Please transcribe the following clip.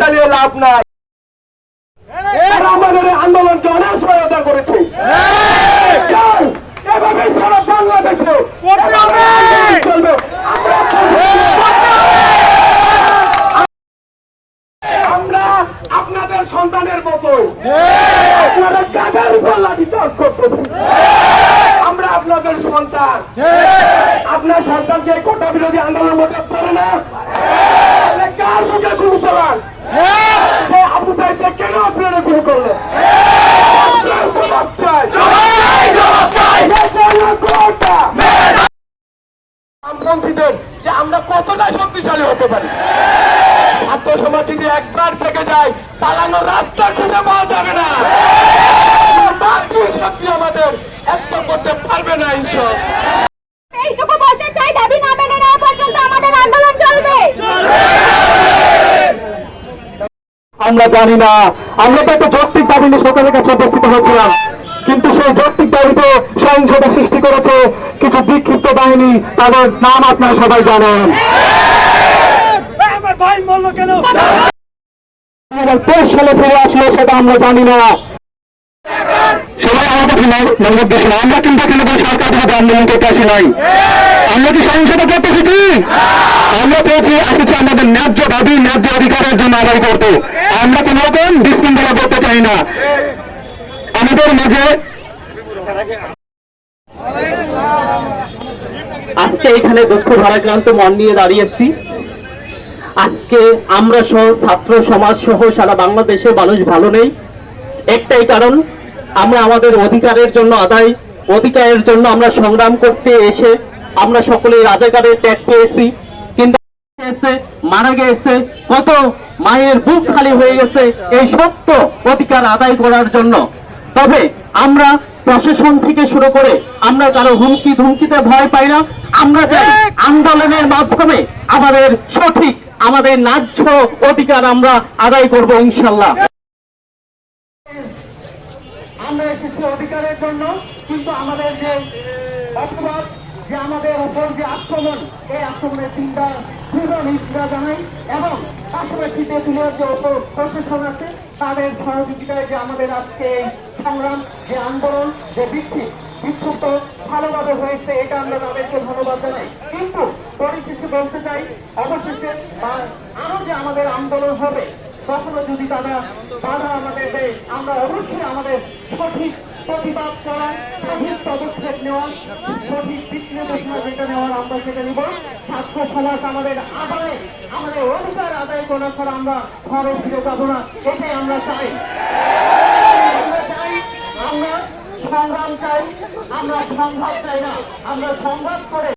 চালিয়ে লাভ নাই। আমাদের আন্দোলনকে অনেক সহায়তা করেছে এভাবে সারা বাংলাদেশে। চলবে। আমরা আপনাদের সন্তানের মতো আপনারা কাদের উপর লাঠি চাষ করতেছেন। আমরা আপনাদের সন্তান। আপনার সন্তানকে কোটা বিরোধী আন্দোলনের মধ্যে পড়ে না। কার মুখে গুরু চালান সে আবু সাইদকে কেন আপনারা গুরু করলেন? জবাব চাই। বামপন্থীদের যে আমরা কতটা শক্তিশালী হতে পারি। ছাত্র সমাজ যদি একবার থেকে যায় পালানোর রাস্তা খুঁজে পাওয়া যাবে না। বাকি শক্তি আমাদের একশো করতে পারবে না ঈশ্বর এইটুকু বলতে চাই দাবি না মেনে নেওয়া পর্যন্ত আমাদের আন্দোলন চলবে আমরা জানি না। আমরা তো একটা যৌক্তিক দাবি নিয়ে সরকারের কাছে উপস্থিত হয়েছিলাম। কিন্তু সেই যৌক্তিক দাবিতে সহিংসতা সৃষ্টি করেছে কিছু বিক্ষিপ্ত বাহিনী। তাদের নাম আপনারা সবাই জানেন। তেইশ সালে ফিরে আসলো সেটা আমরা জানি না। না। আমরা কিন্তু এখানে কোনো সরকার বিরোধী আন্দোলন করতে নাই। আমরা কি সহিংসতা করতে এসেছি? আমরা পেয়েছি, এসেছি আমাদের ন্যায্য দাবি, ন্যায্য অধিকারের জন্য আদায় করতে। আমরা রকম বিশৃঙ্খলা করতে চাই না। আমাদের মাঝে আজকে এখানে দুঃখ ভারাক্রান্ত মন নিয়ে দাঁড়িয়েছি আজকে আমরা সহ ছাত্র সমাজ সহ সারা বাংলাদেশে মানুষ ভালো নেই। একটাই কারণ আমরা আমাদের অধিকারের জন্য আদায়, অধিকারের জন্য আমরা সংগ্রাম করতে এসে আমরা সকলে রাজাকারের ত্যাগ পেয়েছি। কিন্তু মারা গেছে, কত মায়ের বুক খালি হয়ে গেছে এই সত্য অধিকার আদায় করার জন্য। তবে আমরা প্রশাসন থেকে শুরু করে আমরা কারও হুমকি ধুমকিতে ভয় পাই না। আমরা চাই আন্দোলনের মাধ্যমে আমাদের সঠিক, আমাদের ন্যায্য অধিকার আমরা আদায় করব ইনশাল্লাহ। এসেছি অধিকারের জন্য, কিন্তু আমাদের যে অপরাধ যে আমাদের উপর যে আক্রমণ, এই আক্রমণের চিন্তা দৃঢ় নিষ্ঠা জানাই এবং পাশাপাশি তেঁতুলিয়ার যে অপর প্রশাসন আছে, তাদের সহযোগিতায় যে আমাদের আজকে এই সংগ্রাম, যে আন্দোলন, যে বিক্ষোভ বিক্ষুব্ধ ভালোভাবে হয়েছে, এটা আমরা তাদেরকে ধন্যবাদ জানাই। কিন্তু পরিশেষে বলতে চাই, অবশেষে আরও যে আমাদের আন্দোলন হবে কখনো যদি তারা বাধা আমাদের দেয়, আমরা অবশ্যই আমাদের সঠিক প্রতিবাদ করা সঠিক পদক্ষেপ নেওয়া সঠিক দিক নির্দেশনা যেটা নেওয়ার আমরা সেটা নিব। ছাত্র সমাজ আমাদের আদায়, আমাদের অধিকার আদায় করা ছাড়া আমরা ঘরে ফিরে যাব না এটাই আমরা চাই আমরা সংগ্রাম চাই, আমরা সংঘাত চাই না, আমরা সংঘাত করে